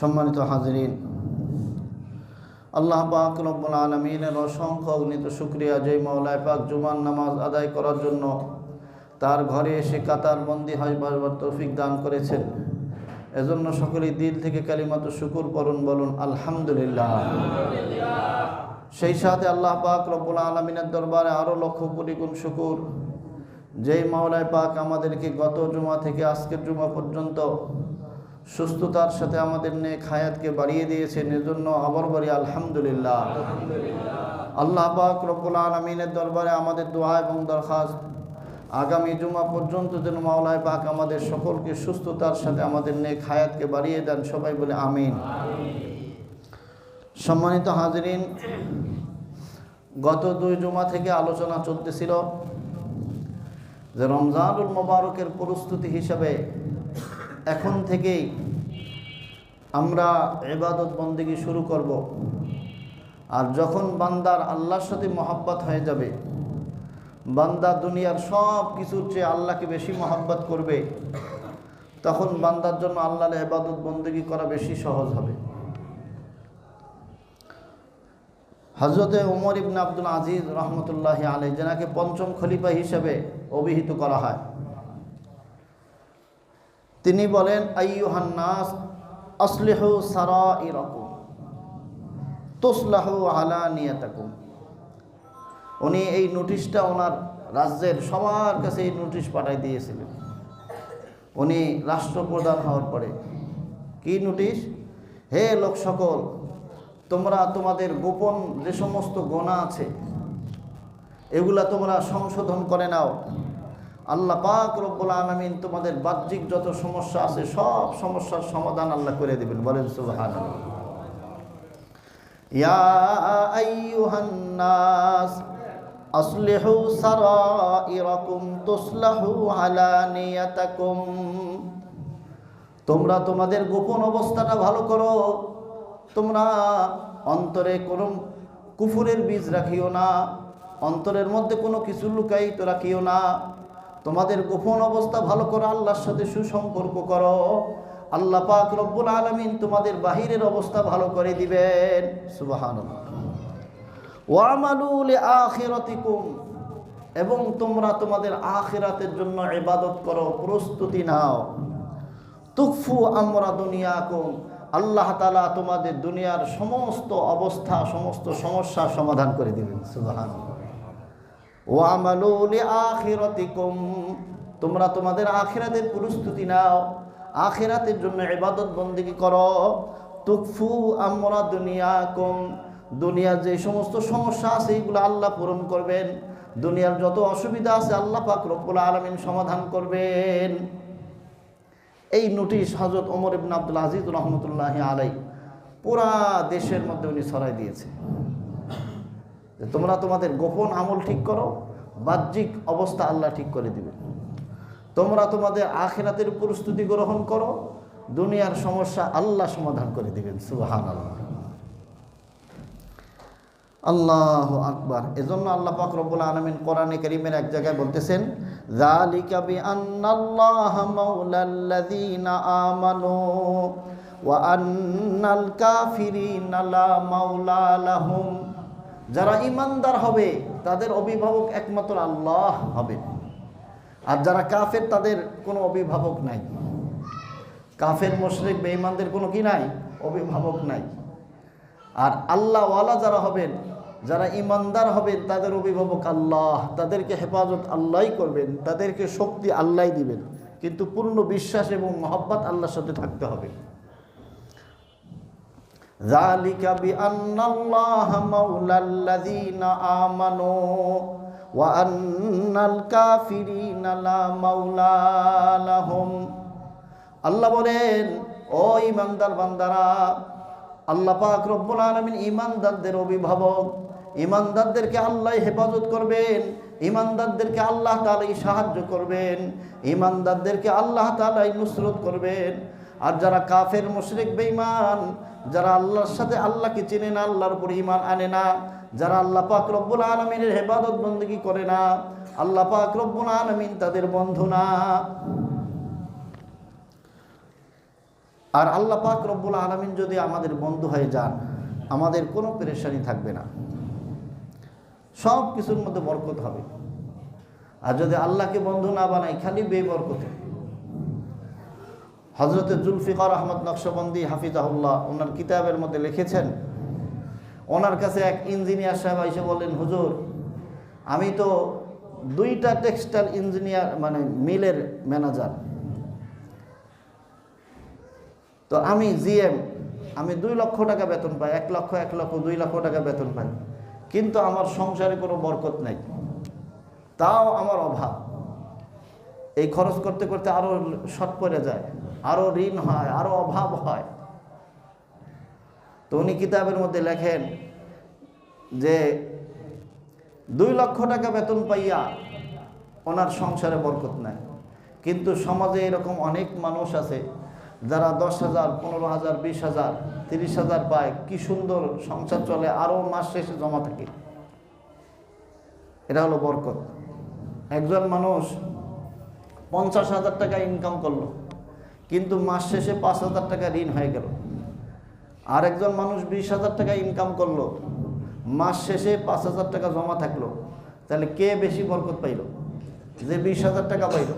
সম্মানিত হাজরিন, আল্লাহ পাক রব্বুল আলমিনের অসংখ্য অগ্নিত শুক্রিয়া যে মৌলায় পাক জুমান নামাজ আদায় করার জন্য তার ঘরে এসে কাতার বন্দি হয় বারবার তৌফিক দান করেছেন। এজন্য সকলেই দিল থেকে কালিমাত শুকুর করুন বলুন আলহামদুলিল্লাহ। সেই সাথে আল্লাহ পাক রব্বুল আলমিনের দরবারে আরও লক্ষ কোটি গুণ শুকুর। যেই মাওলায় পাক আমাদেরকে গত জুমা থেকে আজকের জুমা পর্যন্ত সুস্থতার সাথে আমাদের নেক হায়াতকে বাড়িয়ে দিয়েছেন, এজন্য আবার বলি আলহামদুলিল্লাহ। আল্লাহ পাক রব্বুল আলমিনের দরবারে আমাদের দোয়া এবং দরখাস্ত, আগামী জুমা পর্যন্ত যেন মাওলায় পাক আমাদের সকলকে সুস্থতার সাথে আমাদের নেক হায়াতকে বাড়িয়ে দেন, সবাই বলে আমিন। সম্মানিত হাজরিন, গত দুই জুমা থেকে আলোচনা চলতেছিল যে রমজানুল মোবারকের প্রস্তুতি হিসাবে এখন থেকেই আমরা এবাদত বন্দিগি শুরু করব। আর যখন বান্দার আল্লাহর সাথে মহাব্বত হয়ে যাবে, বান্দা দুনিয়ার সব কিছুর চেয়ে আল্লাহকে বেশি মহাব্বত করবে, তখন বান্দার জন্য আল্লাহর এবাদত বন্দিগি করা বেশি সহজ হবে। হজরতে ওমর ইবন আব্দুল আজিজ রহমতুল্লাহ আলী যেনাকে পঞ্চম খলিফা হিসেবে অভিহিত করা হয়। তিনি বলেন, আইয়ুহান্নাস, আসলিহু সারা ইরকুম তোসলাহু আলা নিয়াতাকুম। উনি এই নোটিশটা ওনার রাজ্যের সবার কাছে এই নোটিশ পাঠাই দিয়েছিলেন। উনি রাষ্ট্রপ্রধান হওয়ার পরে কি নোটিশ? হে লোক সকল, তোমরা তোমাদের গোপন যে সমস্ত গোনা আছে, এগুলা তোমরা সংশোধন করে নাও। আল্লাহ পাক রব্বুল আলমিন তোমাদের বাহ্যিক যত সমস্যা আছে সব সমস্যার সমাধান আল্লাহ করে দেবেন। বলেন সুবাহান তোমরা তোমাদের গোপন অবস্থাটা ভালো করো। তোমরা অন্তরে কোনো কুফুরের বীজ রাখিও না, অন্তরের মধ্যে কোনো কিছু লুকায়িত রাখিও না। তোমাদের গোপন অবস্থা ভালো করো আল্লাহর সাথে সুসম্পর্ক করো। আল্লাহ পাক রব্বুল আলমিন তোমাদের বাহিরের অবস্থা ভালো করে দিবেন। সুবাহান ওয়ামালুল আখিরাতিকুম এবং তোমরা তোমাদের আখিরাতের জন্য ইবাদত করো, প্রস্তুতি নাও। তুকফু আমরা দুনিয়াকুম। আল্লাহ তালা তোমাদের দুনিয়ার সমস্ত অবস্থা, সমস্ত সমস্যা সমাধান করে দিবেন। সুবাহান তোমরা তোমাদের আখেরাতের প্রস্তুতি নাও। আখেরাতের জন্য ইবাদত বন্দিগি করো। তুকফু আমরা দুনিয়া কম দুনিয়ার যে সমস্ত সমস্যা আছে এইগুলো আল্লাহ পূরণ করবেন। দুনিয়ার যত অসুবিধা আছে, আল্লাহ পাক রব্বুল আলমিন সমাধান করবেন। এই নোটিশ হজরত ওমর ইবন আব্দুল আজিজ রহমতুল্লাহ আলাই পুরা দেশের মধ্যে উনি ছড়াই দিয়েছে। তোমরা তোমাদের গোপন আমল ঠিক করো বাহ্যিক অবস্থা আল্লাহ ঠিক করে দিবে তোমরা তোমাদের আখেরাতের প্রস্তুতি গ্রহণ করো দুনিয়ার সমস্যা আল্লাহ সমাধান করে দিবেন সুবাহান আল্লাহ আল্লাহ আকবার এজন্য আল্লাহ পাক রব্বুল আলমিন কোরআনে করিমের এক জায়গায় বলতেছেন ذَلِكَ بِأَنَّ اللَّهَ مَوْلَى الَّذِينَ آمَنُوا وَأَنَّ الْكَافِرِينَ لَا مَوْلَى لَهُمْ যারা ইমানদার হবে, তাদের অভিভাবক একমাত্র আল্লাহ হবে আর যারা কাফের, তাদের কোনো অভিভাবক নাই। কাফের, মুশরিক, বেঈমানদের কোনো কি নাই? অভিভাবক নাই। আর আল্লাহওয়ালা যারা হবেন, যারা ইমানদার হবেন তাদের অভিভাবক আল্লাহ। তাদেরকে হেফাজত আল্লাহই করবেন, তাদেরকে শক্তি আল্লাহ দিবেন। কিন্তু পূর্ণ বিশ্বাস এবং মহব্বত আল্লাহর সাথে থাকতে হবে। ذلك بأن الله مولى الذين آمنوا وأن الكافرين لا مولى لهم আল্লাহ বলেন ও ইমানদার বান্দারা আল্লাহ পাক রব্বুল আলমিন ইমানদারদের অভিভাবক ইমানদারদেরকে আল্লাহ হেফাজত করবেন ইমানদারদেরকে আল্লাহ তালাই সাহায্য করবেন ইমানদারদেরকে আল্লাহ তালাই নুসরত করবেন আর যারা কাফের মুশরিক বেঈমান যারা আল্লাহর সাথে আল্লাহকে চেনে না, আল্লাহর উপর ইমান আনে না, যারা আল্লাহ পাক রব্বুল আলমিনের হেফাজত বন্দী করে না, আল্লাহ পাক রব্বুল আলমিন তাদের বন্ধু না। আর আল্লাহ পাক রব্বুল আলমিন যদি আমাদের বন্ধু হয়ে যান, আমাদের কোনো পেরেশানি থাকবে না। সব কিছুর মধ্যে বরকত হবে। আর যদি আল্লাহকে বন্ধু না বানাই খালি বেবরকতে। হজরতে জুলফিকার আহমদ নকশবন্দি হাফিজাহুল্লাহ, ওনার কিতাবের মধ্যে লিখেছেন, ওনার কাছে এক ইঞ্জিনিয়ার সাহেব এসে বললেন, হুজুর, আমি তো দুইটা টেক্সটাইল ইঞ্জিনিয়ার মানে মিলের ম্যানেজার। তো আমি জিএম, আমি দুই লক্ষ টাকা বেতন পাই, এক লক্ষ এক লক্ষ, দুই লক্ষ টাকা বেতন পাই। কিন্তু আমার সংসারে কোনো বরকত নেই। তাও আমার অভাব। এই খরচ করতে করতে আরও শর্ট পড়ে যায়। আরও ঋণ হয় আরও অভাব হয়। তো উনি কিতাবের মধ্যে লেখেন যে, দুই লক্ষ টাকা বেতন পাইয়া ওনার সংসারে বরকত নাই। কিন্তু সমাজে এরকম অনেক মানুষ আছে যারা দশ হাজার, পনেরো হাজার, বিশ হাজার, তিরিশ হাজার পায়, কি সুন্দর সংসার চলে আরও মাস শেষে জমা থাকে। এটা হলো বরকত। একজন মানুষ পঞ্চাশ হাজার টাকা ইনকাম করল। কিন্তু মাস শেষে পাঁচ হাজার টাকা ঋণ হয়ে গেল। আর একজন মানুষ বিশ হাজার টাকা ইনকাম করল। মাস শেষে পাঁচ হাজার টাকা জমা থাকল। তাহলে কে বেশি বরকত পাইল? যে বিশ হাজার টাকা পাইল।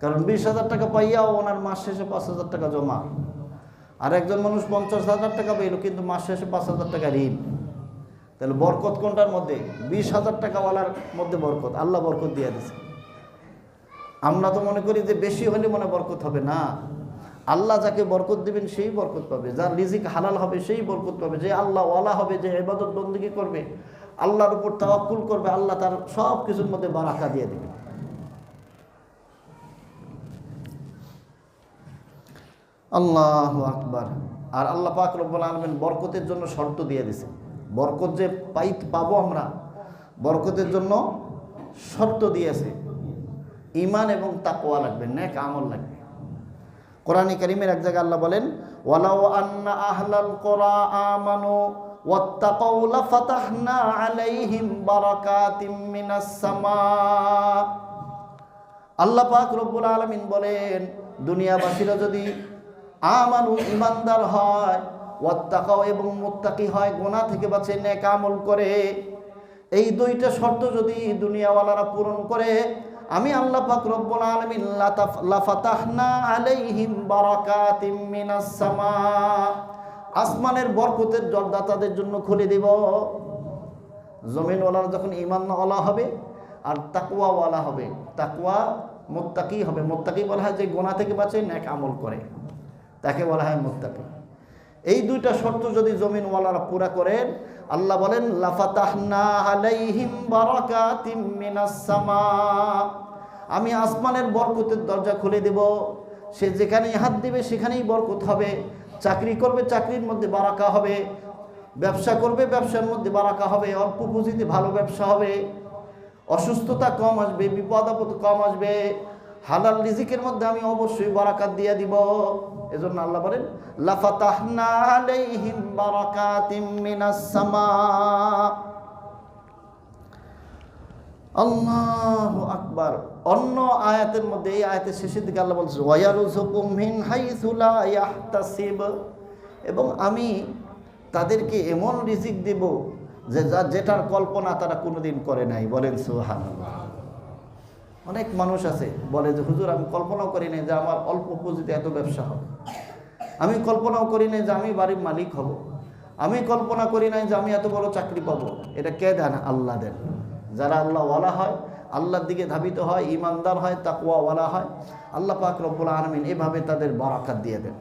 কারণ বিশ হাজার টাকা পাইয়াও ওনার মাস শেষে পাঁচ হাজার টাকা জমা। আর একজন মানুষ পঞ্চাশ হাজার টাকা পাইল, কিন্তু মাস শেষে পাঁচ হাজার টাকা ঋণ। তাহলে বরকত কোনটার মধ্যে? বিশ হাজার টাকাওয়ালার মধ্যে বরকত। আল্লাহ বরকত দিয়ে দিছে আমরা তো মনে করি যে বেশি হলে মনে বরকত হবে না। আল্লাহ যাকে বরকত দিবেন, সেই বরকত পাবে। যার রিজিক হালাল হবে, সেই বরকত পাবে। যে আল্লাহ ওয়ালা হবে, যে এবাদত বন্দী করবে, আল্লাহর উপর তাওয়াক্কুল করবে, আল্লাহ তার সব কিছুর মধ্যে বারাকা দিয়ে দেবে। আল্লাহ আকবার। আর আল্লাহ পাক রব্বুল আলমেন বরকতের জন্য শর্ত দিয়ে দিছে। বরকত যে পাই পাবো আমরা, বরকতের জন্য শর্ত দিয়েছে। ইমান এবং তাকোয়া লাগবে, নেক আমল লাগবে। কোরআন করিমের এক জায়গায় আল্লাহ বলেন, ওয়ালাউ আন্না আহলাল কোরআ আমানু ওয়াত্তাকাউ লাফাতাহনা আলাইহিম বারাকাতিম মিনাস সামা। আল্লাহ পাক রব্বুল আলামিন বলেন, দুনিয়াবাসীরা যদি আমানু ইমানদার হয় ওয়াত্তাকাও এবং মুত্তাকি হয় গোনা থেকে বাঁচে, নেক আমল করে, এই দুইটা শর্ত যদি দুনিয়াওয়ালারা পূরণ করে আমি আল্লাহ পাক রব্বুল আলামিন লাফাতাহনা আলাইহিম বারাকাতিম মিনাস সামা। আসমানের বরকতের দরজা তাদের জন্য খুলে দেব। জমিনওয়ালারা যখন ইমানওয়ালা হবে আর তাকুয়াওয়ালা হবে তাকুয়া মোত্তাকি হবে। মোত্তাকি বলা হয় যে গোনা থেকে বাঁচে ন্যাক আমল করে। তাকে বলা হয় মোত্তাকি। এই দুইটা শর্ত যদি জমিনওয়ালারা পুরা করেন আল্লাহ বলেন আমি আসমানের বরকতের দরজা খুলে দেব। সে যেখানেই হাত দেবে, সেখানেই বরকত হবে। চাকরি করবে, চাকরির মধ্যে বারাকা হবে। ব্যবসা করবে, ব্যবসার মধ্যে বারাকা হবে। অল্প পুঁজিতে ভালো ব্যবসা হবে। অসুস্থতা কম আসবে, বিপদ আপদ কম আসবে। হালাল রিজিকের মধ্যে আমি অবশ্যই বারাকাত দিয়ে দিব। এজন্য আল্লাহ বলেন, লাফাতাহনা আলাইহিম বারাকাতিম মিনাস সামা আকবার। অন্য আয়াতের মধ্যে, এই আয়াতের শেষের দিকে আল্লাহ বলছে মিন ইয়াহতাসিব এবং আমি তাদেরকে এমন রিজিক দেব যে যা যেটার কল্পনা তারা কোনোদিন করে নাই। বলেন সুবহানাল্লাহ। অনেক মানুষ আছে, বলে যে, হুজুর, আমি কল্পনাও করি নাই যে আমার অল্প পুঁজিতে এত ব্যবসা হবে। আমি কল্পনাও করি নাই যে আমি বাড়ির মালিক হব। আমি কল্পনা করি নাই যে আমি এত বড় চাকরি পাবো। এটা কে দেন? আল্লাহ দেন। যারা আল্লাহ ওয়ালা হয়, আল্লাহর দিকে ধাবিত হয় ইমানদার হয় তাকুয়া ওয়ালা হয়, আল্লাহ পাক রব্বুল আলমিন এভাবে তাদের বারাকাত দিয়ে দেন।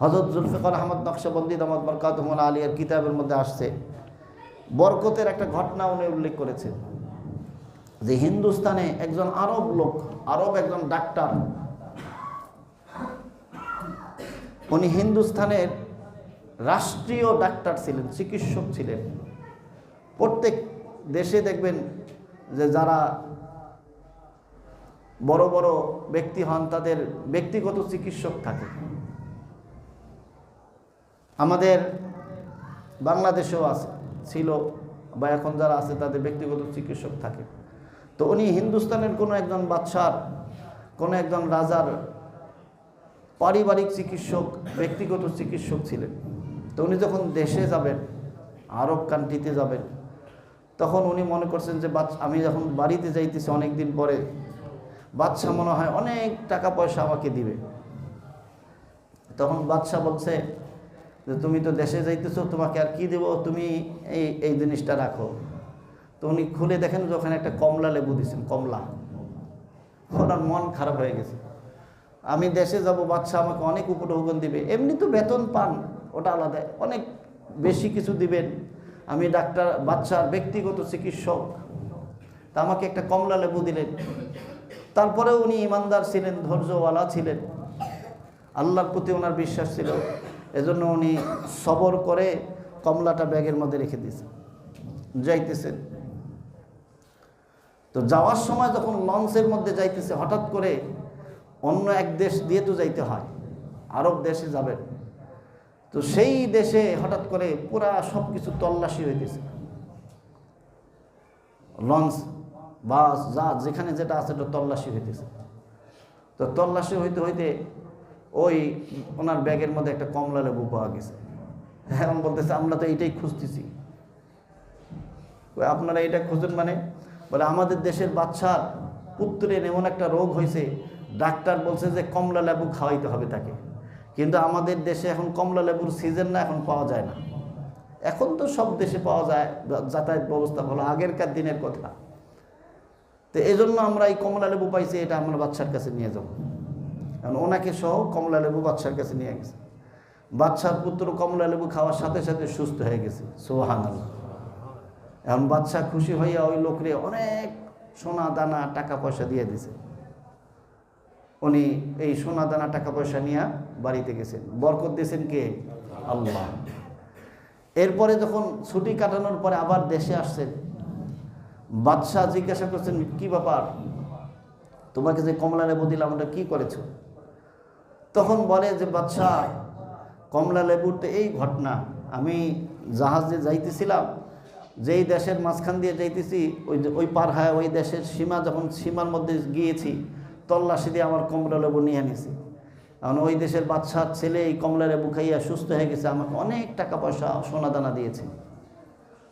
হযরত জুলফিকার আহমদ নকশবন্দি দামাত বরকাতুহুল আলিয়ার কিতাবের মধ্যে আসছে বরকতের একটা ঘটনা উনি উল্লেখ করেছে যে হিন্দুস্তানে একজন আরব লোক, আরব একজন ডাক্তার, উনি হিন্দুস্তানের রাষ্ট্রীয় ডাক্তার ছিলেন, চিকিৎসক ছিলেন। প্রত্যেক দেশে দেখবেন যে যারা বড় বড় ব্যক্তি হন, তাদের ব্যক্তিগত চিকিৎসক থাকে। আমাদের বাংলাদেশেও আছে। ছিল বা এখন যারা আছে তাদের ব্যক্তিগত চিকিৎসক থাকে। তো উনি হিন্দুস্তানের কোনো একজন বাদশার, কোনো একজন রাজার পারিবারিক চিকিৎসক, ব্যক্তিগত চিকিৎসক ছিলেন। তো উনি যখন দেশে যাবেন, আরব কান্ট্রিতে যাবেন, তখন উনি মনে করছেন যে বাচ্চা আমি যখন বাড়িতে যাইতেছি অনেক দিন পরে বাচ্চা মনে হয় অনেক টাকা পয়সা আমাকে দিবে। তখন বাদশাহ বলছে যে তুমি তো দেশে যাইতেছো, তোমাকে আর কি দেবো? তুমি এই এই জিনিসটা রাখো। তো উনি খুলে দেখেন যে ওখানে একটা কমলা লেবু দিয়েছেন কমলা। ওনার মন খারাপ হয়ে গেছে। আমি দেশে যাব বাচ্চা আমাকে অনেক উপটোকন দিবে। এমনি তো বেতন পান, ওটা আলাদা। অনেক বেশি কিছু দিবেন। আমি ডাক্তার বাচ্চার ব্যক্তিগত চিকিৎসক। তা আমাকে একটা কমলা লেবু দিলেন। তারপরে উনি ইমানদার ছিলেন, ধৈর্যওয়ালা ছিলেন। আল্লাহর প্রতি ওনার বিশ্বাস ছিল। এজন্য উনি সবর করে কমলাটা ব্যাগের মধ্যে রেখে দিয়েছেন। যাইতেছেন। তো যাওয়ার সময় যখন লঞ্চের মধ্যে যাইতেছে, হঠাৎ করে অন্য এক দেশ দিয়ে তো যাইতে হয়, আরব দেশে যাবেন। তো সেই দেশে হঠাৎ করে পুরা সব কিছু তল্লাশি হইতেছে। লঞ্চ, বাস যা যেখানে যেটা আছে এটা তল্লাশি হইতেছে। তো তল্লাশি হইতে হইতে ওই ওনার ব্যাগের মধ্যে একটা কমলা লেবু পাওয়া গেছে। এখন বলতেছে, আমরা তো এইটাই খুঁজতেছি। আপনারা এটা খুঁজেন মানে? বলে, আমাদের দেশের বাচ্চার পুত্রের এমন একটা রোগ হয়েছে, ডাক্তার বলছে যে কমলা লেবু খাওয়াইতে হবে তাকে। কিন্তু আমাদের দেশে এখন কমলা লেবুর সিজন না, এখন পাওয়া যায় না। এখন তো সব দেশে পাওয়া যায়, যাতায়াত ব্যবস্থা ভালো, আগেরকার দিনের কথা। তো এই জন্য আমরা এই কমলা লেবু পাইছি, এটা আমরা বাচ্চার কাছে নিয়ে যাব। কারণ ওনাকে সহ কমলা লেবু বাচ্চার কাছে নিয়ে গেছে। বাচ্চার পুত্র কমলা লেবু খাওয়ার সাথে সাথে সুস্থ হয়ে গেছে। সোহান এখন বাচ্চা খুশি হইয়া ওই লোকরে অনেক সোনা দানা টাকা পয়সা দিয়ে দিছে। উনি এই সোনা দানা টাকা পয়সা নিয়ে বাড়িতে গেছেন। বরকত দিয়েছেন কে? আল্লাহ। এরপরে যখন ছুটি কাটানোর পরে আবার দেশে আসছেন। বাদশাহ জিজ্ঞাসা করছেন, কি ব্যাপার? তোমাকে যে কমলা লেবু দিলাম, ওটা কি করেছ? তখন বলে যে বাদশাহ কমলা লেবুরটা এই ঘটনা। আমি জাহাজে যাইতেছিলাম, যেই দেশের মাঝখান দিয়ে যাইতেছি, ওই ওই পার হয় ওই দেশের সীমা যখন সীমার মধ্যে গিয়েছি, তল্লাশি দিয়ে আমার কমলা লেবু নিয়ে নিছি কারণ ওই দেশের বাচ্চার ছেলে এই কমলা লেবু খাইয়া সুস্থ হয়ে গেছে, আমাকে অনেক টাকা পয়সা সোনা দানা দিয়েছে।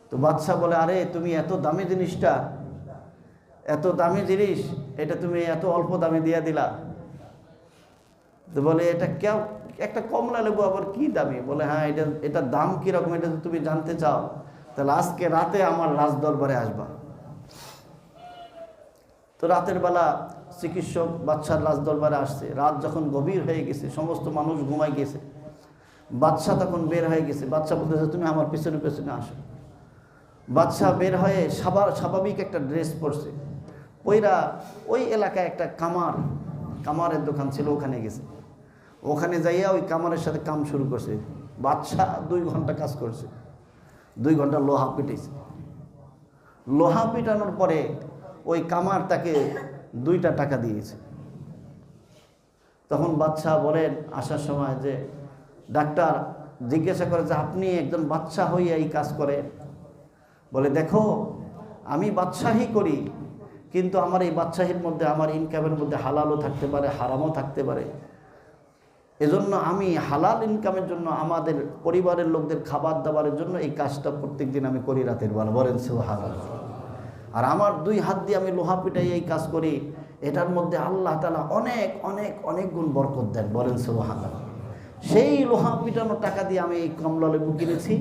তো বাদশাহ বলে, আরে, তুমি এত দামি জিনিসটা, এত দামি জিনিস, এটা তুমি এত অল্প দামে দিয়া দিলা। তো বলে, এটা কেউ, একটা কমলা লেবু আবার কি দামি? বলে হ্যাঁ এটা এটা দাম কীরকম, এটা তুমি জানতে চাও। তাহলে আজকে রাতে আমার রাজ দরবারে আসবা। তো রাতের বেলা চিকিৎসক বাচ্চার রাজ দরবারে আসছে। রাত যখন গভীর হয়ে গেছে, সমস্ত মানুষ ঘুমাই গেছে। বাচ্চা তখন বের হয়ে গেছে। বাচ্চা বলতেছে, তুমি আমার পেছনে পেছনে আসো। বাচ্চা বের হয়ে স্বাভা- স্বাভাবিক একটা ড্রেস পরছে। ওইরা ওই এলাকায় একটা কামার, কামারের দোকান ছিল, ওখানে গেছে। ওখানে যাইয়া ওই কামারের সাথে কাম শুরু করছে। বাচ্চা দুই ঘণ্টা কাজ করছে। দুই ঘণ্টা লোহা পিটেছে লোহা পিটানোর পরে ওই কামার তাকে দুইটা টাকা দিয়েছে। তখন বাচ্চা বলেন আসার সময় যে, ডাক্তার, জিজ্ঞাসা করে যে আপনি একজন বাচ্চা হইয়া এই কাজ করে? বলে, দেখো, আমি বাদশাহী করি, কিন্তু আমার এই বাদশাহীর মধ্যে, আমার ইনকামের মধ্যে হালালও থাকতে পারে, হারামও থাকতে পারে। এজন্য আমি হালাল ইনকামের জন্য আমাদের পরিবারের লোকদের খাবার দাবারের জন্য এই কাজটা প্রত্যেক দিন আমি করি রাতের বেলা। বলেন হালাল আর আমার দুই হাত দিয়ে আমি লোহা পিটাই এই কাজ করি, এটার মধ্যে আল্লাহ তালা অনেক অনেক অনেক গুণ বরকত দেন। বলেন সুবাহান সেই লোহা পিটানো টাকা দিয়ে আমি এই কমলা লেবু কিনেছি,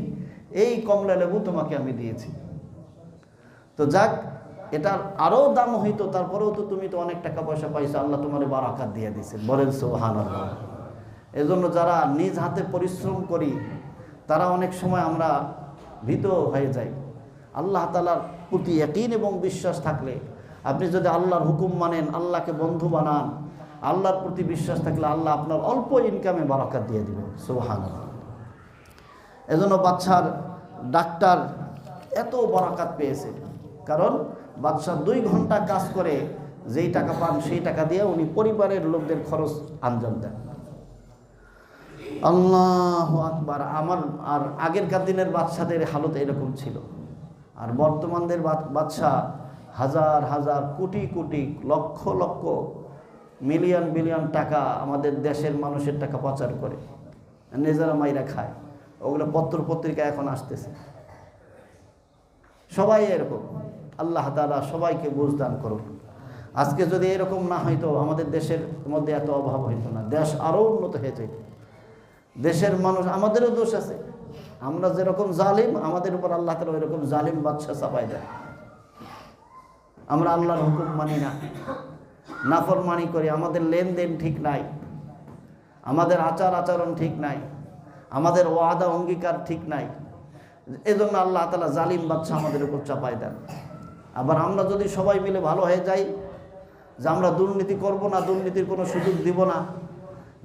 এই কমলা লেবু তোমাকে আমি দিয়েছি। তো যাক, এটার আরও দাম হইতো, তারপরেও তো তুমি তো অনেক টাকা পয়সা পাইছো, আল্লাহ তোমার বারাকাত দিয়ে দিয়েছে বলেন সুবাহান আল্লাহ এজন্য যারা নিজ হাতে পরিশ্রম করি, তারা অনেক সময় আমরা ভীত হয়ে যাই। আল্লাহ তালার প্রতি একইন এবং বিশ্বাস থাকলে, আপনি যদি আল্লাহর হুকুম মানেন, আল্লাহকে বন্ধু বানান, আল্লাহর প্রতি বিশ্বাস থাকলে আল্লাহ আপনার অল্প ইনকামে বারাকাত দিয়ে দিবেন সুবাহান এজন্য বাচ্চার ডাক্তার এত বরাকাত পেয়েছে। কারণ বাদশাহ দুই ঘণ্টা কাজ করে যেই টাকা পান, সেই টাকা দিয়ে উনি পরিবারের লোকদের খরচ আঞ্জাম দেন। আল্লাহ আকবার। আমার আর আগেরকার দিনের বাচ্চাদের হালত এরকম ছিল। আর বর্তমানদের বাচ্চা হাজার হাজার, কোটি কোটি, লক্ষ লক্ষ, মিলিয়ন, বিলিয়ন টাকা আমাদের দেশের মানুষের টাকা পাচার করে। নিজেরা মাইরা খায়। ওগুলো পত্র পত্রিকা এখন আসতেছে। সবাই এরকম। আল্লাহ তালা সবাইকে বুঝদান করুন। আজকে যদি এরকম না হইতো, আমাদের দেশের মধ্যে এত অভাব হইতো না। দেশ আরও উন্নত হয়ে যেত। দেশের মানুষ, আমাদেরও দোষ আছে। আমরা যেরকম জালিম, আমাদের উপর আল্লাহ তালা ওইরকম জালিম বাদশা চাপাই দেয়। আমরা আল্লাহর হুকুম মানি না। নাফরমানি করি, আমাদের লেনদেন ঠিক নাই। আমাদের আচার আচরণ ঠিক নাই। আমাদের ওয়াদা, অঙ্গীকার ঠিক নাই। এজন্য আল্লাহ তালা জালিম বাচ্চা আমাদের উপর চাপাই দেন। আবার আমরা যদি সবাই মিলে ভালো হয়ে যাই, যে আমরা দুর্নীতি করব না, দুর্নীতির কোনো সুযোগ দিব না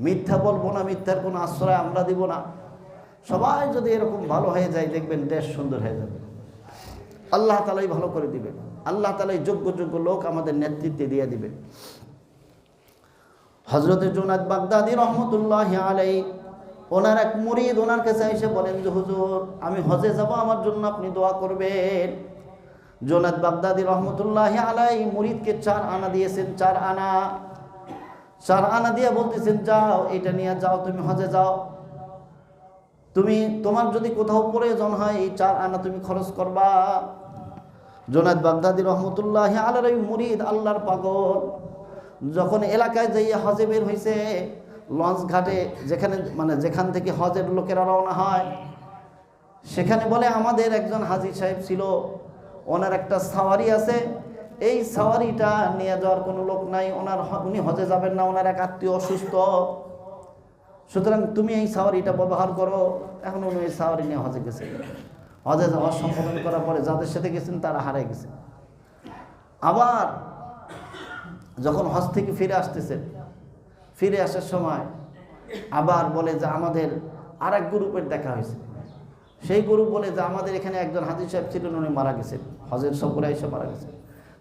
মিথ্যা বলব না, মিথ্যার কোনো আশ্রয় আমরা দিব না। সবাই যদি এরকম ভালো হয়ে যায়, দেখবেন দেশ সুন্দর হয়ে যাবে। আল্লাহ তালাই ভালো করে দিবে আল্লাহ তালাই যোগ্য যোগ্য লোক আমাদের নেতৃত্বে দিয়ে দিবে হজরত জুনাদ বাগদাদি রহমতুল্লাহ আলাই ওনার এক মুরিদ ওনার কাছে এসে বলেন যে, হুজুর, আমি হজে যাব, আমার জন্য আপনি দোয়া করবেন। জোনাদ বাগদাদি রহমতুল্লাহ আলাই মুরিদকে চার আনা দিয়েছেন, চার আনা। চার আনা দিয়ে বলতেছেন, যাও, এটা নিয়ে যাও, তুমি হজে যাও। তুমি, তোমার যদি কোথাও প্রয়োজন হয়, এই চার আনা তুমি খরচ করবা। জোনাদ বাগদাদি রহমতুল্লাহ আলার মুরিদ আল্লাহর পাগল, যখন এলাকায় যাইয়া হজে বের হয়েছে লঞ্চ ঘাটে যেখানে মানে যেখান থেকে হজের লোকেরা রওনা হয়, সেখানে বলে, আমাদের একজন হাজি সাহেব ছিল, ওনার একটা সাওয়ারি আছে এই সাওয়ারিটা নিয়ে যাওয়ার কোনো লোক নাই, ওনার উনি হজে যাবেন না, ওনার এক আত্মীয় অসুস্থ। সুতরাং তুমি এই সাওয়ারিটা ব্যবহার করো, এখন উনি এই সাওয়ারি নিয়ে হজে গেছে। হজে যাওয়ার সম্বোধন করার পরে যাদের সাথে গেছেন, তারা হারাই গেছে। আবার যখন হজ থেকে ফিরে আসতেছেন, ফিরে আসার সময় আবার বলে যে আমাদের আর এক গ্রুপের দেখা হয়েছে। সেই গ্রুপ বলে যে আমাদের এখানে একজন হাজির সাহেব ছিলেন, উনি মারা গেছেন। হজের সফরে এসে মারা গেছেন।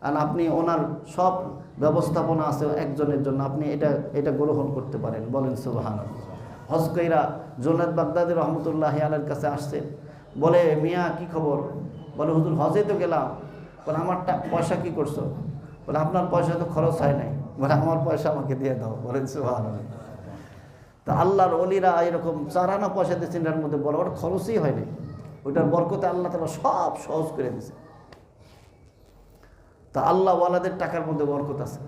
আর আপনি ওনার সব ব্যবস্থাপনা আছে একজনের জন্য, আপনি এটা এটা গ্রহণ করতে পারেন। বলেন সুবাহান হজ কইরা জোনাদ বাগদাদি রহমতুল্লাহ আলের কাছে আসছে, বলে, মিয়া, কি খবর? বলে, হুজুর, হজে তো গেলাম। বলে আমার পয়সা কি করছ? বলে, আপনার পয়সা তো খরচ হয় নাই। বলে, আমার পয়সা আমাকে দিয়ে দাও। বলেন সুবাহান তা আল্লাহর অলিরা এরকম চারানা পয়সা দিয়েছেন এর মধ্যে বড় ওটা খরচই হয়নি ওইটার বরকতে আল্লাহ তালা সব সহজ করে দিয়েছে। তা আল্লাহ ওয়ালাদের টাকার মধ্যে বরকত আছে।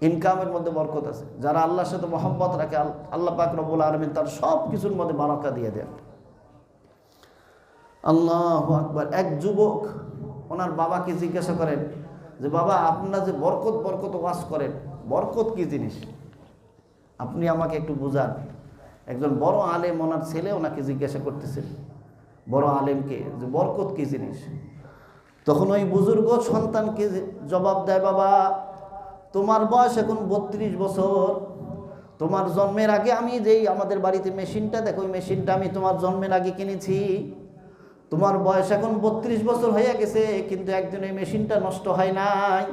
ইনকামের মধ্যে বরকত আছে। যারা আল্লাহর সাথে মোহাম্মত রাখে, আল- আল্লাহ পাক রব্বুল আলমিন তার সব কিছুর মধ্যে বারাকা দিয়ে দেন। আল্লাহ আকবার। এক যুবক, ওনার বাবাকে জিজ্ঞাসা করেন যে, বাবা, আপনারা যে বরকত বরকত ওয়াজ করেন, বরকত কি জিনিস? আপনি আমাকে একটু বুঝান। একজন বড় আলেম ওনার ছেলে ওনাকে জিজ্ঞাসা করতেছেন বড় আলেমকে, যে, বরকত কি জিনিস? তখন ওই বুজুর্গ সন্তানকে জবাব দেয়, বাবা, তোমার বয়স এখন বত্রিশ বছর। তোমার জন্মের আগে আমি যেই আমাদের বাড়িতে মেশিনটা, দেখো ওই মেশিনটা আমি তোমার জন্মের আগে কিনেছি। তোমার বয়স এখন বত্রিশ বছর হয়ে গেছে, কিন্তু একদিন এই মেশিনটা নষ্ট হয় নাই।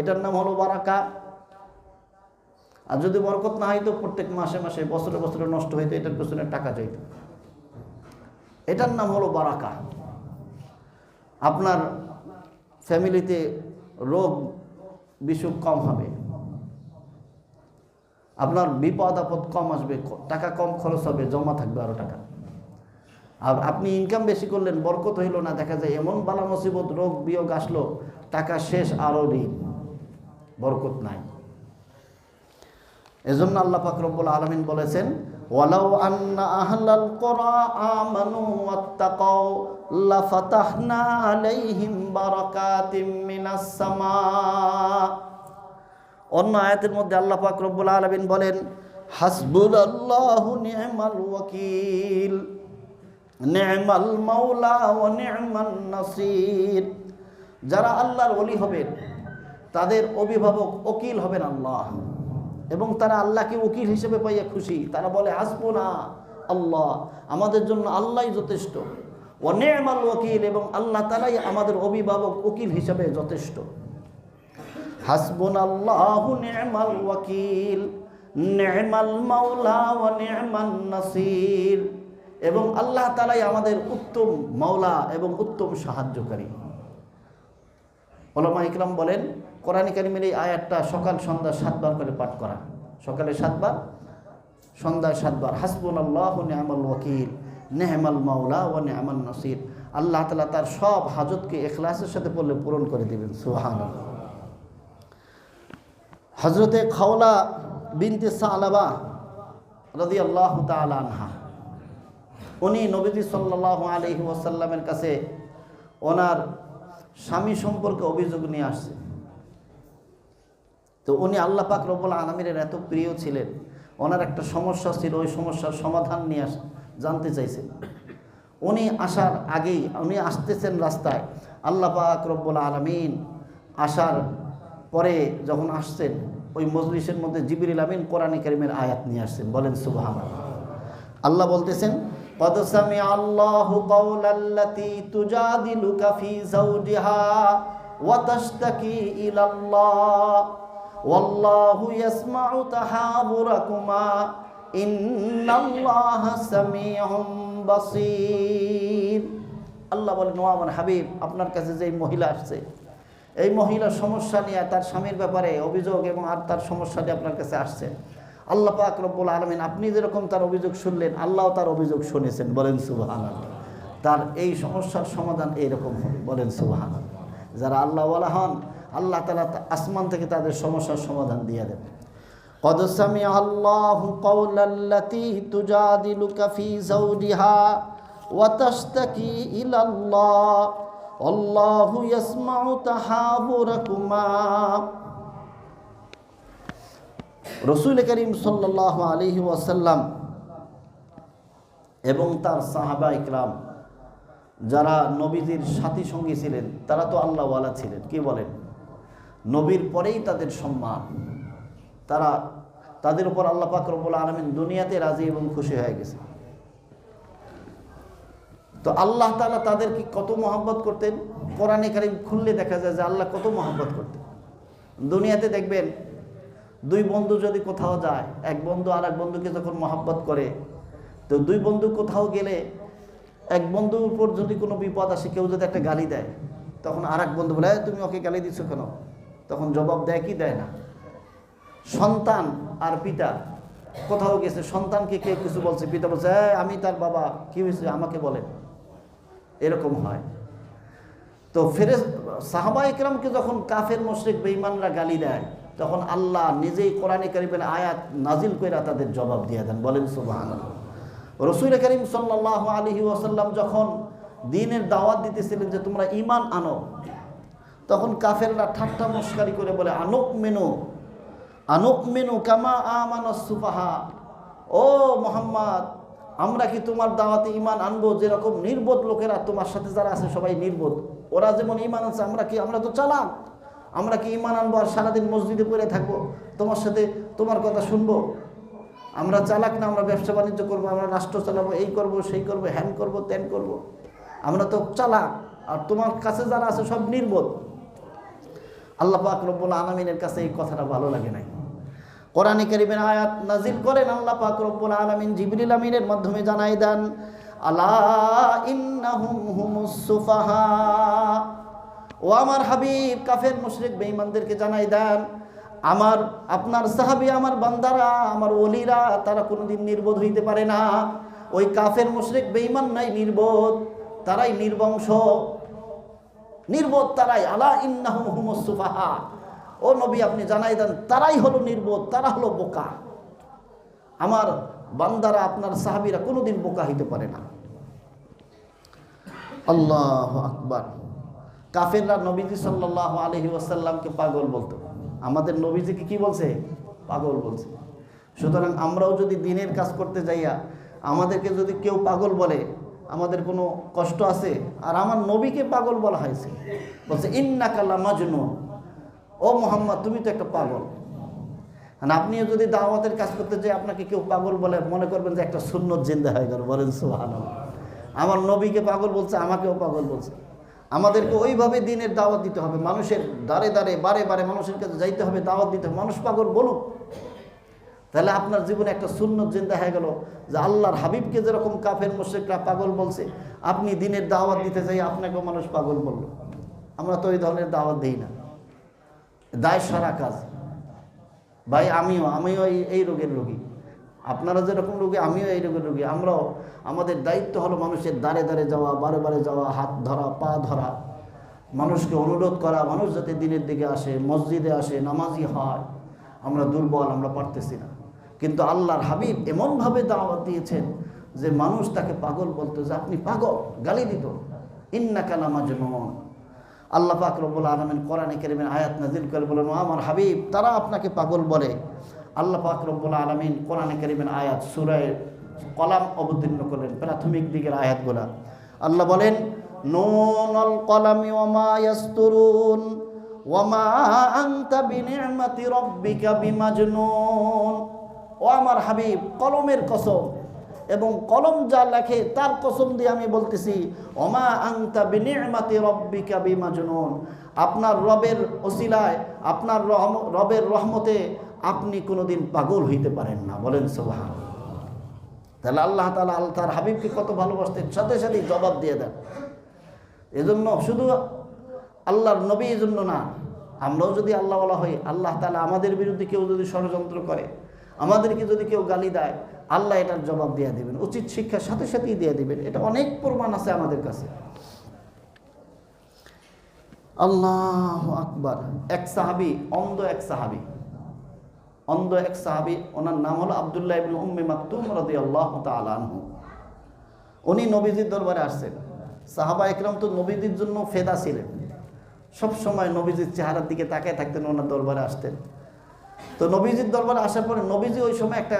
এটার নাম হলো বারাকা। আর যদি বরকত না হইতো, প্রত্যেক মাসে মাসে, বছরে বছরে নষ্ট হইতো, এটার পেছনে টাকা চাইতো। এটার নাম হলো বারাকা। আপনার ফ্যামিলিতে রোগ বিসুখ কম হবে। আপনার বিপদ, আপদ কম আসবে টাকা কম খরচ হবে, জমা থাকবে আরও টাকা। আর আপনি ইনকাম বেশি করলেন, বরকত হইল না, দেখা যায় এমন বালা মুসিবত, রোগ বিয়োগ আসলো, টাকা শেষ আরও ঋণ, বরকত নাই। এজন্য আল্লাহ পাক রব্বুল আলামিন বলেছেন, ওয়ালাউ আন্না আহলাল কুরা আমানু ওয়াত্তাকাও লাফাতাহনা আলাইহিম বারাকাতিম মিনাস সামা। অন্য আয়াতের মধ্যে আল্লাহ পাক রব্বুল আলামিন বলেন, হাসবুনাল্লাহু নি'মাল ওয়াকিল নি'মাল মাওলা ওয়া নি'মান নাসির। যারা আল্লাহর ওলি হবেন, তাদের অভিভাবক ওকিল হবেন আল্লাহ। এবং তারা আল্লাহকে উকিল হিসেবে পাইয়া খুশি। তারা বলে আসব না আল্লাহ, আমাদের জন্য আল্লাহই যথেষ্ট। অনেমাল ওকিল এবং আল্লাহ তালাই আমাদের অভিভাবক, উকিল হিসেবে যথেষ্ট। হাসবুন আল্লাহ নেমাল ওয়াকিল, নেমাল মাওলা ও নেমান নাসির এবং আল্লাহ তালাই আমাদের উত্তম মাওলা এবং উত্তম সাহায্যকারী। ওলামা ইকরাম বলেন, কোরআন কারিমের এই আয়াতটা সকাল সন্ধ্যা সাতবার করে পাঠ করা। সকালে সাতবার, সন্ধ্যায় সাতবার। হাসবুল আল্লাহ নেহামাল ওয়াকিল। নেহমাল মাওলা ও নেহমাল নসির। আল্লাহ তালা তার সব হাজতকে এখলাসের সাথে পড়লে পূরণ করে দেবেন সুহান হজরতে খাওলা বিনতে সালাবা রদি আল্লাহ আনহা। উনি নবীজি সাল্লাহ আলহি ওয়াসাল্লামের কাছে ওনার স্বামী সম্পর্কে অভিযোগ নিয়ে আসছে। তো উনি আল্লাহ পাক রব্বুল আলমীর এত প্রিয় ছিলেন, ওনার একটা সমস্যা ছিল, ওই সমস্যার সমাধান নিয়ে আস জানতে চাইছেন উনি আসার আগেই উনি আসতেছেন রাস্তায় আল্লাহ পাক রব্বুল আলমিন আসার পরে যখন আসছেন ওই মজলিসের মধ্যে জিবির আমিন কোরআন করিমের আয়াত নিয়ে আসছেন বলেন সুবাহ আল্লাহ বলতেছেন قد سمع الله قول التي تجادلك في زوجها وتشتكي إلى الله والله يسمع تحاوركما আল্লাহ বলেন, ও আমার হাবিব, আপনার কাছে যে মহিলা আসছে, এই মহিলার সমস্যা নিয়ে তার স্বামীর ব্যাপারে অভিযোগ এবং আর তার সমস্যা নিয়ে আপনার কাছে আসছে। আল্লাহ পাক রব্বুল আলমিন, আপনি যেরকম তার অভিযোগ শুনলেন, আল্লাহ তার অভিযোগ শুনেছেন। বলেন সুবাহান তার এই সমস্যার সমাধান এইরকম হবে। বলেন সুবাহান যারা আল্লাহওয়ালা হন, আল্লাহ তালা আসমান থেকে তাদের সমস্যার সমাধান দিয়ে দেবেন قد سمع الله قول التي تجادلك في زوجها وتشتكي إلى الله والله يسمع تحاوركما রসুল করিম সাল্লাহ আলহি ওয়াসাল্লাম এবং তার সাহাবা ইকরাম যারা নবীজির সাথী সঙ্গী ছিলেন তারা তো আল্লাহওয়ালা ছিলেন কি বলেন নবীর পরেই তাদের সম্মান তারা তাদের উপর আল্লাহ পাক রব্বুল আলমিন দুনিয়াতে রাজি এবং খুশি হয়ে গেছে। তো আল্লাহ তালা তাদেরকে কত মহব্বত করতেন? কোরআনে কারিম খুললে দেখা যায় যে আল্লাহ কত মহব্বত করতেন। দুনিয়াতে দেখবেন দুই বন্ধু যদি কোথাও যায়, এক বন্ধু আর এক বন্ধুকে যখন মহাব্বত করে, তো দুই বন্ধু কোথাও গেলে এক বন্ধুর উপর যদি কোনো বিপদ আসে, কেউ যদি একটা গালি দেয়, তখন আর এক বন্ধু বলে তুমি ওকে গালি দিচ্ছ কেন? তখন জবাব দেয় কি? দেয় না। সন্তান আর পিতা। কোথাও গেছে, সন্তানকে কে কিছু বলছে? পিতা বলছে আমি তার বাবা। কি হয়েছে? আমাকে বলেন এরকম হয়। তো ফেরে সাহাবা ইকরামকে যখন কাফের, মুশরিক, বেঈমানরা গালি দেয়, তখন আল্লাহ নিজেই কোরআনে করিমের আয়াত নাজিল কইরা তাদের জবাব দিয়ে দেন। বলেন সুবাহান রসুল করিম সাল্লাহ আলহি ওয়াসাল্লাম যখন দিনের দাওয়াত দিতেছিলেন যে তোমরা ইমান আনো, তখন কাফেররা ঠাট্টা মস্কারি করে বলে, আনুক মেনু আনুক মেনু কামা আমান সুফাহা। ও মোহাম্মদ, আমরা কি তোমার দাওয়াতে ইমান আনব? যেরকম নির্বোধ লোকেরা তোমার সাথে যারা আছে সবাই নির্বোধ। ওরা যেমন ইমান আছে আমরা কি, আমরা তো চালাক। আমরা কি ইমান আনব আর সারাদিন মসজিদে পড়ে থাকব? তোমার সাথে তোমার কথা শুনব? আমরা চালাক না, আমরা ব্যবসা বাণিজ্য করব, আমরা রাষ্ট্র চালাবো, এই করব, সেই করব, হ্যান করব, ত্যান করব। আমরা তো চালাক, আর তোমার কাছে যারা আছে সব নির্বোধ। আল্লাহ পাক রব্বুল আলমিনের কাছে এই কথাটা ভালো লাগে নাই। কোরআনে কারিমের আয়াত নাজিল করেন আল্লাহ পাক রব্বুল আলমিন জিবরিল আমিনের মাধ্যমে জানাই দেন, আলা ইন্নাহুম হুমুস সুফাহা। ও আমার হাবিব, কাফের, মুশরিক, বেঈমানদেরকে জানাই দেন, আমার, আপনার সাহাবি, আমার বান্দারা, আমার ওলিরা, তারা কোনোদিন নির্বোধ হইতে পারে না। ওই কাফের, মুশরিক, বেঈমান নাই নির্বোধ, তারাই নির্বংশ। নির্বোধ তারাই, আলা ইন্নাহুম হুমুস সুফাহা। ও নবী আপনি জানাই দেন, তারাই হলো নির্বোধ, তারা হলো বোকা। আমার বান্দারা, আপনার সাহাবিরা কোনোদিন বোকা হইতে পারে না। আল্লাহ আকবার। কাফেররা নবীজি সাল্লাহ আলহি ওয়াসাল্লামকে পাগল বলতো। আমাদের নবীজিকে কি বলছে? পাগল বলছে। সুতরাং আমরাও যদি দিনের কাজ করতে যাইয়া আমাদেরকে যদি কেউ পাগল বলে, আমাদের কোনো কষ্ট আছে? আর আমার নবীকে পাগল বলা হয়েছে। বলছে ইন্না কাল্লা মাজনু ও মোহাম্মদ, তুমি তো একটা পাগল। আর আপনিও যদি দাওয়াতের কাজ করতে যাই, আপনাকে কেউ পাগল বলে মনে করবেন যে একটা সুন্নত জিন্দা হয়ে গেল। বলেন সুহান আমার নবীকে পাগল বলছে, আমাকেও পাগল বলছে। আমাদেরকে ওইভাবে দিনের দাওয়াত দিতে হবে। মানুষের দাঁড়ে দাঁড়ে বারে বারে মানুষের কাছে যাইতে হবে, দাওয়াত দিতে হবে। মানুষ পাগল বলুক। তাহলে আপনার জীবনে একটা সুন্নত জিন্দা হয়ে গেল যে আল্লাহর হাবিবকে যেরকম কাফের, মুশ্রিকরা পাগল বলছে, আপনি দিনের দাওয়াত দিতে চাই আপনাকেও মানুষ পাগল বলল। আমরা তো ওই ধরনের দাওয়াত দিই না। দায় সারা কাজ। ভাই, আমিও আমিও এই রোগের রোগী। আপনারা যেরকম রোগী, আমিও এই রোগের রোগী। আমরাও, আমাদের দায়িত্ব হলো মানুষের দাঁড়ে দাঁড়ে যাওয়া, বারে বারে যাওয়া, হাত ধরা, পা ধরা। মানুষকে অনুরোধ করা, মানুষ যাতে দিনের দিকে আসে, মসজিদে আসে, নামাজি হয়, আমরা দুর্বল, আমরা পারতেছি না। কিন্তু আল্লাহর হাবিব এমনভাবে দাওয়াত দিয়েছেন যে মানুষ তাকে পাগল বলতো যে, আপনি পাগল, গালি দিত। ইন্না কালামা জনন আল্লাহ পাক রব্বুল আলমিন কোরআনে কেরিমের আয়াত নাজিল করে বলেন, "ও আমার হাবিব, তারা আপনাকে পাগল বলে। আল্লাহ পাক রব্বুল আলমিন কোরআনে কেরিমের আয়াত সুরায় কলাম অবতীর্ণ করলেন, প্রাথমিক দিকের আয়াতগুলা। আল্লাহ বলেন, নুনল কলামি ওমা ইয়াস্তুরুন ওমা আনতা বিনিআমাতি রাব্বিকা বিমাজনুন। ও আমার হাবিব, কলমের কসম এবং কলম যা লেখে তার কসম দিয়ে আমি বলতেছি অমা আংতা বিনির্মাতি রব্বিকা বিমাজনুন। আপনার রবের ওসিলায়, আপনার রবের রহমতে আপনি কোনোদিন পাগল হইতে পারেন না। বলেন সোহান তাহলে আল্লাহ তালা আল তার হাবিবকে কত ভালোবাসতেন সাথে সাথে জবাব দিয়ে দেন। এজন্য শুধু আল্লাহর নবী এজন্য না, আমরাও যদি আল্লাহ বলা হই, আল্লাহ তালা আমাদের বিরুদ্ধে কেউ যদি ষড়যন্ত্র করে আমাদেরকে যদি কেউ গালি দেয়, আল্লাহ এটার জবাব দিয়ে দিবেন, উচিত শিক্ষার সাথে সাথেই দিয়ে দিবেন। এটা অনেক প্রমাণ আছে আমাদের কাছে। আল্লাহ আকবার। এক সাহাবি, অন্ধ এক সাহাবি। অন্ধ এক সাহাবি, ওনার নাম হলো আবদুল্লাহ ইবনে উম্মে মাকতুম তাআলা আনহু। উনি নবীজির দরবারে আসছেন। সাহাবা একরাম তো নবীজির জন্য ফেদা ছিলেন। সব সময় নবীজির চেহারার দিকে তাকায় থাকতেন, ওনার দরবারে আসতেন। তো নবীজির দরবারে আসার পরে নবীজি ওই সময় একটা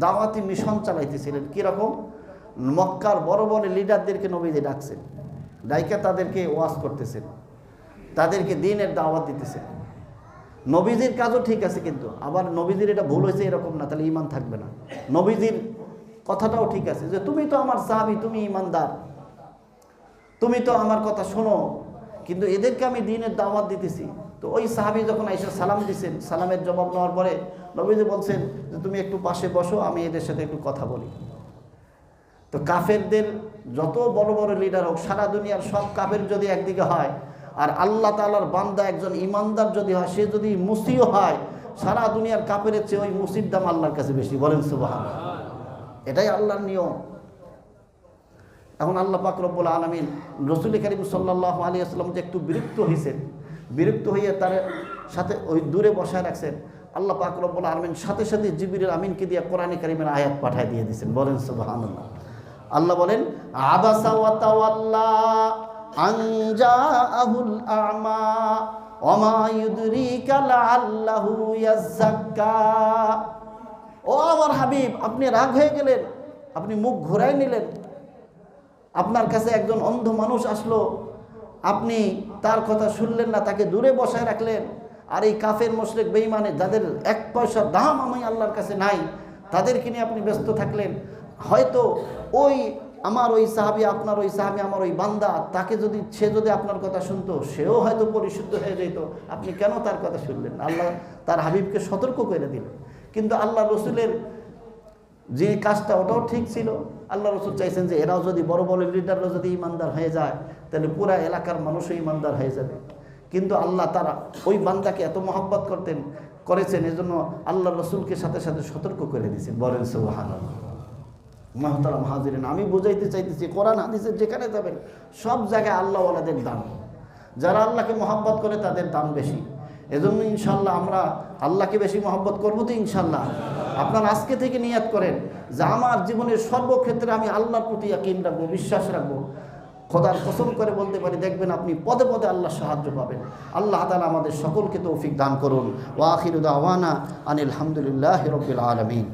দাওয়াতি মিশন চালাইতেছিলেন। কীরকম? মক্কার বড় বড় লিডারদেরকে নবীজি ডাকছেন। ডাইকা তাদেরকে ওয়াজ করতেছেন। তাদেরকে দিনের দাওয়াত দিতেছেন। নবীজির কাজও ঠিক আছে কিন্তু, আবার নবীজির এটা ভুল হয়েছে এরকম না, তাহলে ইমান থাকবে না। নবীজির কথাটাও ঠিক আছে যে, তুমি তো আমার সাহাবি, তুমি ইমানদার তুমি তো আমার কথা শোনো। কিন্তু এদেরকে আমি দিনের দাওয়াত দিতেছি। তো ওই সাহাবি যখন এসে সালাম দিছেন, সালামের জবাব নেওয়ার পরে নবীজি বলছেন যে, তুমি একটু পাশে বসো, আমি এদের সাথে একটু কথা বলি। তো কাফেরদের যত বড় বড় লিডার হোক, সারা দুনিয়ার সব কাফের যদি একদিকে হয়, আর আল্লাহ তালার বান্দা একজন ইমানদার যদি হয়, সে যদি মুসিও হয়, সারা দুনিয়ার কাপের চেয়ে ওই মুসির দাম আল্লাহর কাছে বেশি। বলেন সুবাহ এটাই আল্লাহর নিয়ম। এখন আল্লাহ পাক রব্বুল আলমিন রসুল করিম সাল্লাহ আলী আসলাম যে একটু বিরক্ত হয়েছেন বিরক্ত হইয়া তার সাথে ওই দূরে বসায় রাখছেন। আল্লাহ পাক রব্বুল আলমিন সাথে সাথে জিবির আমিনকে দিয়ে কোরআন করিমের আয়াত পাঠায় দিয়ে দিয়েছেন বলেন সুবাহ আল্লাহ বলেন, আবাসা ওয়া তাওয়াল্লা আন জাআহুল আ'মা ওমা ইউদরিকা লাআল্লাহু ইয়াযাক্কা ও আমার হাবিব, আপনি রাগ হয়ে গেলেন, আপনি মুখ ঘোরায় নিলেন। আপনার কাছে একজন অন্ধ মানুষ আসলো আপনি তার কথা শুনলেন না, তাকে দূরে বসায় রাখলেন। আর এই কাফের, মোশরেক বেইমানে যাদের এক পয়সার দাম আমি আল্লাহর কাছে নাই, তাদেরকে নিয়ে আপনি ব্যস্ত থাকলেন। হয়তো ওই আমার ওই সাহাবি, আপনার ওই সাহাবি, আমার ওই বান্দা, তাকে যদি, সে যদি আপনার কথা শুনতো, সেও হয়তো পরিশুদ্ধ হয়ে যেত। আপনি কেন তার কথা শুনলেন আল্লাহ তার হাবিবকে সতর্ক করে দিলেন। কিন্তু আল্লাহ রসুলের যে কাজটা ওটাও ঠিক ছিল। আল্লাহ রসুল চাইছেন যে এরাও যদি বড় বড় লিডাররা যদি ইমানদার হয়ে যায়, তাহলে পুরা এলাকার মানুষও ইমানদার হয়ে যাবে। কিন্তু আল্লাহ তারা ওই বান্দাকে এত মহব্বত করতেন, করেছেন, এজন্য আল্লাহ রসুলকে সাথে সাথে সতর্ক করে দিয়েছেন। বলেন সুবাহান মহতারাম হাজিরেন, আমি বুঝাইতে চাইতেছি, কোরআন, হাদিসের যেখানে যাবেন, সব জায়গায় আল্লাহওয়ালাদের দাম। যারা আল্লাহকে মহব্বত করে, তাদের দাম বেশি। এজন্য ইনশাল্লাহ আমরা আল্লাহকে বেশি মহব্বত করব তো ইনশাল্লাহ আপনার আজকে থেকে নিয়াত করেন যে আমার জীবনের সর্বক্ষেত্রে আমি আল্লাহর প্রতি একই রাখব, বিশ্বাস রাখব। খোদার কসম করে বলতে পারি, দেখবেন আপনি পদে পদে আল্লাহ সাহায্য পাবেন। আল্লাহ তালা আমাদের সকলকে তৌফিক দান করুন। ওয়াখিরুদ আওয়ানা আনিল হামদুলিল্লাহ রবিল আলমিন।